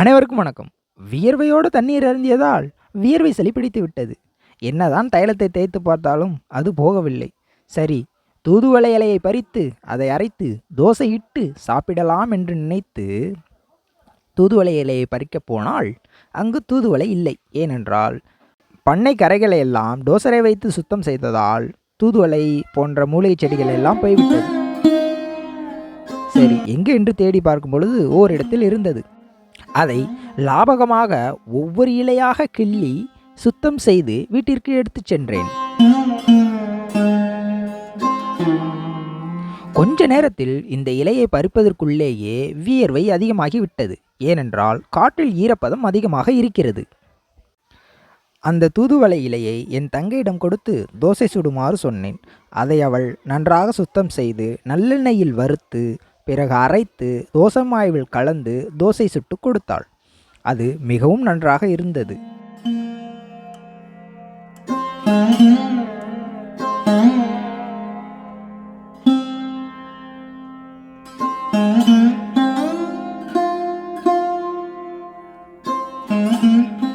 அனைவருக்கும் வணக்கம். வியர்வையோடு தண்ணீர் அருந்தியதால் வியர்வை சளி பிடித்து விட்டது. என்னதான் தைலத்தை தேய்த்து பார்த்தாலும் அது போகவில்லை. சரி தூதுவளை இலையை பறித்து அதை அரைத்து தோசை இட்டு சாப்பிடலாம் என்று நினைத்து தூதுவளை இலையை பறிக்கப் போனால் அங்கு தூதுவளை இல்லை. ஏனென்றால் பண்ணை கரைகளை எல்லாம் டோசரை வைத்து சுத்தம் செய்ததால் தூதுவளை போன்ற மூலிகை செடிகள் எல்லாம் போய்விட்டது. சரி எங்கு என்று தேடி பார்க்கும் பொழுது ஓரிடத்தில் இருந்தது. அதை லாபகமாக ஒவ்வொரு இலையாக கிள்ளி சுத்தம் செய்து வீட்டிற்கு எடுத்துச் சென்றேன். கொஞ்ச நேரத்தில் இந்த இலையை பறிப்பதற்குள்ளேயே வியர்வை அதிகமாகிவிட்டது ஏனென்றால் காற்றில் ஈரப்பதம் அதிகமாக இருக்கிறது. அந்த தூதுவளை இலையை என் தங்கையிடம் கொடுத்து தோசை சுடுமாறு சொன்னேன். அதை அவள் நன்றாக சுத்தம் செய்து நல்லெண்ணெயில் வறுத்து பிறகு அரைத்து தோசை மாவில் கலந்து தோசை சுட்டு கொடுத்தாள் அது மிகவும் நன்றாக இருந்தது Mm-hmm.